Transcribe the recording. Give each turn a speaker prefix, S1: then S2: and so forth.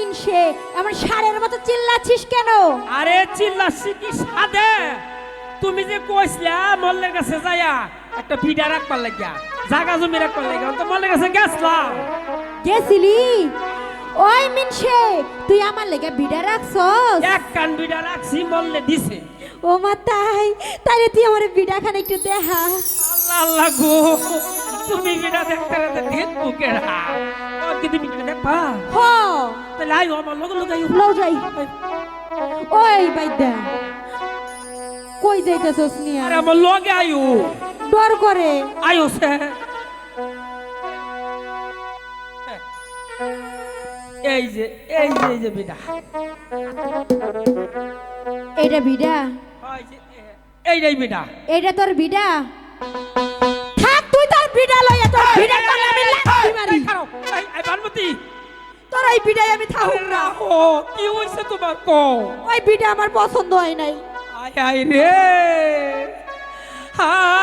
S1: পুরা মিনসে এমন সারের মতো চিল্লাচ্ছিস কেন?
S2: আরে চিল্লাছি কি সাদে? তুমি যে কইছিলা মল্লের কাছে যাইয়া একটা ভিডা রাখবার লাগিয়া জাগা জমি রাখবার লাগিয়া তো মল্লের কাছে গেছলাম
S1: গেছিলি? ওই মিনসে তুই আমার লেগে বিড়া রাখছস?
S2: এক কান ভিডা রাখছি মল্লে দিছে।
S1: ও মা তাই তাইলে তুই আমার বিড়া খান একটু দেখা।
S2: আল্লাহ আল্লাহ গো তুমি ভিডা দেখতে দেখতে দেখব কেডা ও কি তুমি দেখবা?
S1: হ।
S2: তাহলে আইও আমার লগে লগে আইও
S1: লও যাই। ওই বাইদা কই যাইতেছস
S2: আরে আমার লগে আইও
S1: ডর করে।
S2: আইও সে। এই যে এই যে এই যে বিডা
S1: এটা বিড়া
S2: এইটাই বিডা
S1: এটা তোর বিড়া থাক তুই তোর বিড়া লইয়া তোর বিড়া করে আমি বিড়াই আমি থাকুক না।
S2: ও কি হইছে তোমার কো
S1: ওই বিড়া আমার পছন্দ হয় নাই।
S2: আয় আয় রে। আর